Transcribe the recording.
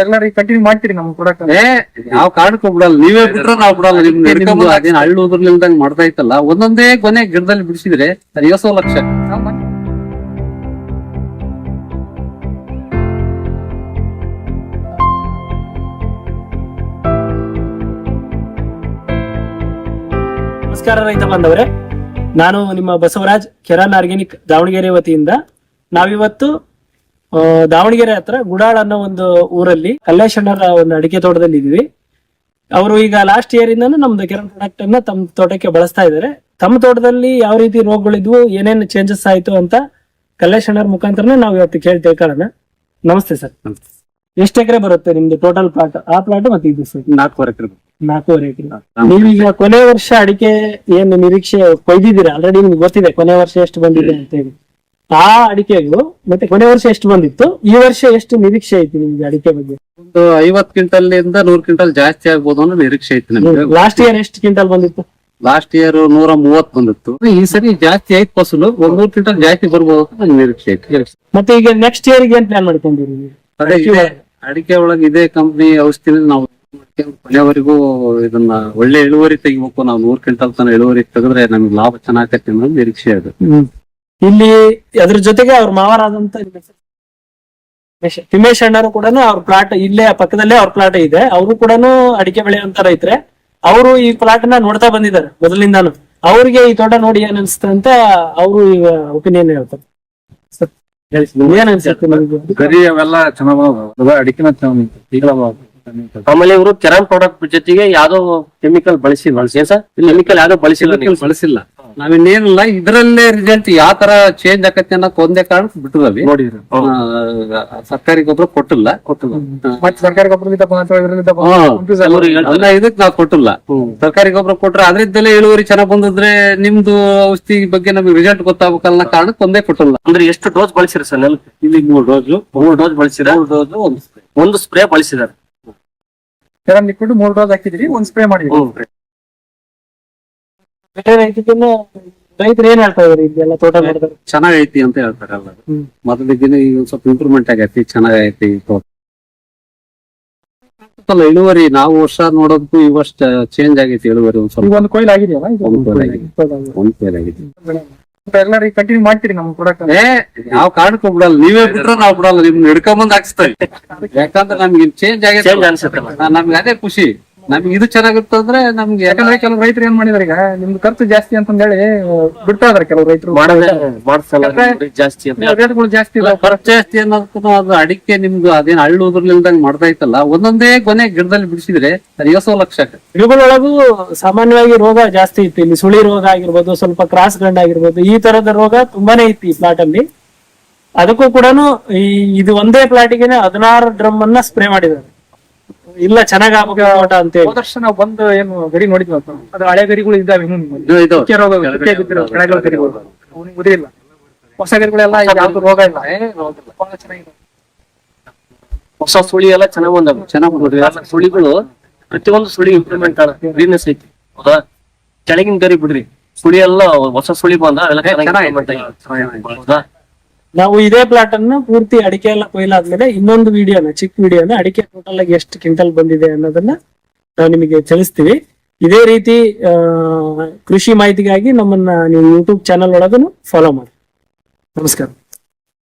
ಎಲ್ಲರೂ ಕಂಟಿನ್ಯೂ ಮಾಡ್ತೀರಿ ನಮ್ಗೆ ಕೊಡಕ ಏ ನಾವ್ ಕಾರಣಕ್ಕೂ ಬಿಡಲ್ಲ. ನೀವೇ ಬಿಟ್ರೆ ನಾವು ಬಿಡಲ್ಲ. ನಿಮ್ ಹಿಡ್ಕೊಂಬಂದ್ ಅದೇನ್ ಹಳ್ಳು ಉದ್ರಲಿಲ್ದಂಗ್ ಮಾಡ್ತಾ ಇತ್ತಲ್ಲ ಒಂದೊಂದೇ ಕೊನೆ ಗಿಡದಲ್ಲಿ ಬಿಡಿಸಿದ್ರೆ ಐವತ್ತು ಲಕ್ಷ. ನಮಸ್ಕಾರ ರೈತ ಬಾಂಧವರೇ. ನಾನು ನಿಮ್ಮ ಬಸವರಾಜ್ ಕೆರಾನ್ ಆರ್ಗ್ಯಾನಿಕ್ ದಾವಣಗೆರೆ ವತಿಯಿಂದ ನಾವಿವತ್ತು ದಾವಣಗೆರೆ ಹತ್ರ ಗುಡಾಳ್ ಅನ್ನೋ ಒಂದು ಊರಲ್ಲಿ ಕಲ್ಲೇಶಣ್ಣರ ಒಂದು ಅಡಿಕೆ ತೋಟದಲ್ಲಿ ಇದೀವಿ ಅವರು ಈಗ ಲಾಸ್ಟ್ ಇಯರ್ ಇಂದಾನು ನಮ್ದು ಕೆರನ್ ಪ್ರಾಡಕ್ಟ್ ಅನ್ನ ತಮ್ಮ ತೋಟಕ್ಕೆ ಬಳಸ್ತಾ ಇದ್ದಾರೆ ತಮ್ಮ ತೋಟದಲ್ಲಿ ಯಾವ ರೀತಿ ರೋಗಗಳಿದ್ವು ಏನೇನು ಚೇಂಜಸ್ ಆಯ್ತು ಅಂತ ಕಲ್ಲೇಶಣ್ಣರ ಮುಖಾಂತರನೇ ನಾವು ಇವತ್ತು ಕೇಳಿ ತಿಳ್ಕೊಳ್ಳೋಣ ನಮಸ್ತೆ ಸರ್. ಎಷ್ಟು ಎಕರೆ ಬರುತ್ತೆ ನಿಮ್ದು ಟೋಟಲ್ ಪ್ಲಾಟ್ ಆ ಪ್ಲಾಟ್ ಮತ್ತೆ ಇದು ಸರ್? ನಾಲ್ಕೂವರೆ ಎಕರೆ ನಾಲ್ಕೂವರೆ ಎಕರೆ. ನೀವೀಗ ಕೊನೆ ವರ್ಷ ಅಡಿಕೆ ಏನು ನಿರೀಕ್ಷೆ ಕೊಯ್ದಿದ್ದೀರಾ? ಆಲ್ರೆಡಿ ನಿಮ್ಗೆ ಗೊತ್ತಿದೆ ಕೊನೆ ವರ್ಷ ಎಷ್ಟು ಬಂದಿದೆ ಅಂತ ಹೇಳಿ. ಆ ಅಡಿಕೆಗಳು ಮತ್ತೆ ಕೊನೆ ವರ್ಷ ಎಷ್ಟು ಬಂದಿತ್ತು? ಈ ವರ್ಷ ಎಷ್ಟು ನಿರೀಕ್ಷೆ ಐತಿ ನಿಮ್ಗೆ ಅಡಿಕೆ ಬಗ್ಗೆ? ಒಂದು ಐವತ್ ಕ್ವಿಂಟಲ್ ಇಂದ ನೂರ್ ಕ್ವಿಂಟಲ್ ಜಾಸ್ತಿ ಆಗ್ಬೋದು ಅನ್ನೋ ನಿರೀಕ್ಷೆ ಐತಿ ನಮ್ಗೆ. ಲಾಸ್ಟ್ ಇಯರ್ ಎಷ್ಟು ಕ್ವಿಂಟಲ್ ಬಂದಿತ್ತು? ಲಾಸ್ಟ್ ಇಯರ್ ನೂರ ಮೂವತ್ ಬಂದಿತ್ತು. ಈ ಸರಿ ಜಾಸ್ತಿ ಐತ್ ಫಸಲು. ಒಂದ್ ನೂರ್ ಕ್ವಿಂಟಲ್ ಜಾಸ್ತಿ ಬರ್ಬೋದು ಅಂತ ನಂಗೆ ನಿರೀಕ್ಷೆ ಐತಿ. ಮತ್ತೆ ಈಗ ನೆಕ್ಸ್ಟ್ ಇಯರ್ ಏನ್ ಪ್ಲಾನ್ ಮಾಡ್ಕೊಂಡಿರಿ ಅಡಿಕೆ ಒಳಗೆ ಇದೇ ಕಂಪ್ನಿ ಔಷಧಿ ನಾವು ಕೊನೆವರೆಗೂ ಇದನ್ನ ಒಳ್ಳೆ ಇಳುವರಿ ತೆಗಿಬೇಕು. ನಾವು ನೂರ್ ಕ್ವಿಂಟಲ್ ತನ ಇಳುವರಿ ತೆಗೆದ್ರೆ ನಮ್ಗೆ ಲಾಭ ಚೆನ್ನಾಗತ್ತೆ ಅನ್ನೋದು ನಿರೀಕ್ಷೆ ಅದು. ಇಲ್ಲಿ ಅದ್ರ ಜೊತೆಗೆ ಅವ್ರ ಮಾವರಾದಂತ ತಿಮ್ಮೇಶ್- ತಿಮ್ಮೇಶ್ ಅಣ್ಣರು ಕೂಡ ಅವ್ರ ಪ್ಲಾಟ್ ಇಲ್ಲೇ ಪಕ್ಕದಲ್ಲೇ ಅವ್ರ ಪ್ಲಾಟ್ ಇದೆ. ಅವರು ಕೂಡ ಅಡಿಕೆ ಬೆಳೆಯುವಂತ ರೈತರೆ. ಅವರು ಈ ಪ್ಲಾಟ್ನ ನೋಡ್ತಾ ಬಂದಿದ್ದಾರೆ ಮೊದಲಿಂದಾನು. ಅವ್ರಿಗೆ ಈ ತೋಟ ನೋಡಿ ಏನ್ ಅನ್ಸುತ್ತೆ ಅಂತ ಅವರು ಈಗ ಒಪಿನಿಯನ್ ಹೇಳ್ತಾರೆ. ಏನ್ ಅನ್ಸುತ್ತೆ ಗರಿ ಅವೆಲ್ಲ ಚೆನ್ನಾಗ ಅಡಿಕೆನ ಆಮೇಲೆ ಇವರು ಕೆರಾನ್ ಪ್ರಾಡಕ್ಟ್ ಜೊತೆಗೆ ಯಾವ್ದೋ ಕೆಮಿಕಲ್ ಬಳಸಿ ಬಳಸಿ ಸರ್? ಕೆಮಿಕಲ್ ಯಾವ್ದೋ ಬಳಸಿಲ್ಲ. ಬಳಸಿಲ್ಲ. ನಾವಿನ್ನೇನಿಲ್ಲ ಇದರಲ್ಲೇ ರಿಸಲ್ಟ್ ಯಾವ ತರ ಚೇಂಜ್ ಆಕತ್ತೆ ಅನ್ನೋ ಒಂದೇ ಕಾರಣಕ್ಕೆ ಬಿಟ್ಟಿದ್ವಿ. ನೋಡಿದ್ರಿ. ಸರ್ಕಾರಿ ಗೊಬ್ಬರ ಕೊಟ್ಟಿಲ್ಲ. ಕೊಟ್ಟಿಲ್ಲ. ಮತ್ತೆ ಸರ್ಕಾರಿ ಗೊಬ್ಬರದಿಂದ ಇದಕ್ ನಾವು ಕೊಟ್ಟಿಲ್ಲ. ಸರ್ಕಾರಿ ಗೊಬ್ಬರ ಕೊಟ್ರೆ ಅದ್ರಿಂದಲೇ ಇಳುವರಿ ಚೆನ್ನಾಗ್ ಬಂದಿದ್ರೆ ನಿಮ್ದು ಔಷಧಿ ಬಗ್ಗೆ ನಮಗೆ ರಿಸಲ್ಟ್ ಗೊತ್ತಾಗಬೇಕಲ್ಲ ಕಾರಣಕ್ಕೆ ಒಂದೇ ಕೊಟ್ಟಿಲ್ಲ. ಅಂದ್ರೆ ಎಷ್ಟು ಡೋಸ್ ಬಳಸಿರ ಸರ್ ಇಲ್ಲಿ ಮೂರು ಡೋಸ್ ಮೂರು ಡೋಸ್ ಬಳಸಿರ? ಡೋಸು ಒಂದು. ಸ್ಪ್ರೇ ಬಳಸಿದಾರೆ. ಮೂರ್ ಡೋಸ್ ಹಾಕಿದ್ರಿ ಒಂದ್ ಸ್ಪ್ರೇ ಮಾಡಿದ್ರಿ ರೈತರು ಏನ್ ಹೇಳ್ತಾ ಇದಾರೆ ಇದೆಲ್ಲ ತೋಟ ಮಾಡಿದ್ರೆ ಚೆನ್ನಾಗೈತಿ ಅಂತ ಹೇಳ್ತಾರೆ ಎಲ್ಲರೂ ದಿನ ಮೊದಲಿಗಿನ ಈಗ ಒಂದ್ ಸ್ವಲ್ಪ ಇಂಪ್ರೂವ್ಮೆಂಟ್ ಆಗೈತಿ ಚೆನ್ನಾಗೈತಿ ತೋಟ. ಅಲ್ಲ, ಇಳುವರಿ ನಾವು ವರ್ಷ ನೋಡೋದಕ್ಕೂ ಈ ವರ್ಷ ಚೇಂಜ್ ಆಗೈತಿ ಇಳುವರಿ ಒಂದ್ ಈಗ ಸ್ವಲ್ಪ ಒಂದು ಕೊಯ್ಲ್ ಆಗಿದೆಯಲ್ಲ ಇದು ಒಂದ್ ಕೊಯ್ಲ್ ಆಗಿದೆ. ಒಂದ್ ಪೇರ್ ಆಗೈತಿ ಎಲ್ಲರೂ ಕಂಟಿನ್ಯೂ ಮಾಡ್ತೀರಿ ನಮ್ಗೆ ಕೊಡಕ ಏ ನಾವ್ ಕಾರಣಕ್ಕೂ ಬಿಡಲ್ಲ. ನೀವೇ ಬಿಟ್ರೆ ನಾವ್ ಬಿಡಲ್ಲ. ನಿಮ್ನ ಹಿಡ್ಕೊಂಬಂದ್ ಹಾಕ್ಸ್ತೀವಿ. ಯಾಕಂದ್ರೆ ನಮ್ಗೆ ಚೇಂಜ್ ಆಗೈತಿ ಚೇಂಜ್ ಅನ್ಸುತ್ತೆ ನಮ್ಗೆ ಅದೇ ಖುಷಿ. ನಮ್ಗೆ ಇದು ಚೆನ್ನಾಗಿರ್ತಂದ್ರೆ ನಮ್ಗೆ ಯಾಕಂದ್ರೆ ಕೆಲವು ರೈತರು ಏನ್ ಮಾಡಿದಾರೆ ಈಗ ನಿಮ್ದು ಖರ್ಚು ಜಾಸ್ತಿ ಅಂತಂದ್ ಹೇಳಿ ಬಿಡ್ತಾ ಇದಾರೆ ಕೆಲವು ರೈತರು. ಜಾಸ್ತಿ ರೇಟ್ಗಳು ಜಾಸ್ತಿ ಖರ್ಚು ಜಾಸ್ತಿ ಅನ್ನೋದಕ್ಕೂ ಅದು ಅಡಿಕೆ ನಿಮ್ದು ಅದೇನ್ ಹಳ್ಳು ಉದ್ರಲಿಲ್ದಂಗ್ ಮಾಡ್ತಾ ಇತ್ತಲ್ಲ ಒಂದೊಂದೇ ಕೊನೆ ಗಿಡದಲ್ಲಿ ಬಿಡಿಸಿದ್ರೆ ಐವತ್ತು ಲಕ್ಷ ಗಿಡಗಳೊಳಗೂ ಸಾಮಾನ್ಯವಾಗಿ ರೋಗ ಜಾಸ್ತಿ ಇತ್ತು. ಇಲ್ಲಿ ಸುಳಿ ರೋಗ ಆಗಿರ್ಬೋದು ಸ್ವಲ್ಪ ಕ್ರಾಸ್ ಗಂಡ ಆಗಿರ್ಬೋದು ಈ ತರದ ರೋಗ ತುಂಬಾನೇ ಇತ್ತು ಈ ಪ್ಲಾಟ್ ಅಲ್ಲಿ. ಅದಕ್ಕೂ ಕೂಡ ಈ ಇದು ಒಂದೇ ಪ್ಲಾಟಿಗೆ ಹದಿನಾರು ಡ್ರಮ್ ಅನ್ನ ಸ್ಪ್ರೇ ಮಾಡಿದ್ದಾರೆ. ಇಲ್ಲ ಚೆನ್ನಾಗ್ ಆಗ್ಬೇಕು ತೋಟ ಅಂತ ಹೇಳಿ. ಹೋದ ವರ್ಷ ನಾವು ಬಂದು ಏನು ಗಡಿ ನೋಡಿದ್ವಿ ಅಂತ. ಅದು ಹಳೆ ಗರಿಗಳು ಇದ್ದಾವೆ ಇನ್ನೂ ನಿಮ್ಮಲ್ಲಿ. ಇದು ರೋಗ ಬಿದ್ದಿರೋ ಗರಿಗಳು ಅವ್ನಿಗೆ ಹೊಸ ಗರಿಗಳೆಲ್ಲ ಯಾವ್ದು ರೋಗ ಇಲ್ಲ. ಏ, ಬಹಳ ಚೆನ್ನಾಗಿದೆ. ಹೊಸ ಸುಳಿ ಎಲ್ಲ ಚೆನ್ನಾಗ್ ಬಂದವು. ಚೆನ್ನಾಗ್ ನೋಡ್ರಿ ಎಲ್ಲ ಸುಳಿಗಳು ಪ್ರತಿಯೊಂದು ಸುಳಿ ಇಂಪ್ರೂವ್ಮೆಂಟ್ ಆದ ಗ್ರೀನ್ನೆಸ್ ಐತಿ. ಹೌದಾ? ಕೆಳಗಿನ ಗರಿ ಬಿಡ್ರಿ. ಸುಳಿ ಎಲ್ಲ ಹೊಸ ಸುಳಿ ಬಂದ ಅವೆಲ್ಲ ಚೆನ್ನಾಗಿ improvement ಆಗಿದೆ. ಹೌದಾ? ನಾವು ಇದೇ ಪ್ಲಾಟ್ ಅನ್ನ ಪೂರ್ತಿ ಅಡಿಕೆ ಎಲ್ಲ ಕೊಯ್ಲಾದ್ಮೇಲೆ ಇನ್ನೊಂದು ವಿಡಿಯೋನ ಚಿಕ್ಕ ವಿಡಿಯೋನ ಅಡಿಕೆ ಟೋಟಲ್ ಆಗಿ ಎಷ್ಟು ಕ್ವಿಂಟಲ್ ಬಂದಿದೆ ಅನ್ನೋದನ್ನ ನಾವು ನಿಮಗೆ ತಿಳಿಸ್ತೀವಿ. ಇದೇ ರೀತಿ ಕೃಷಿ ಮಾಹಿತಿಗಾಗಿ ನಮ್ಮನ್ನ ನೀವು ಯೂಟ್ಯೂಬ್ ಚಾನಲ್ ಒಳಗೂ ಫಾಲೋ ಮಾಡಿ. ನಮಸ್ಕಾರ.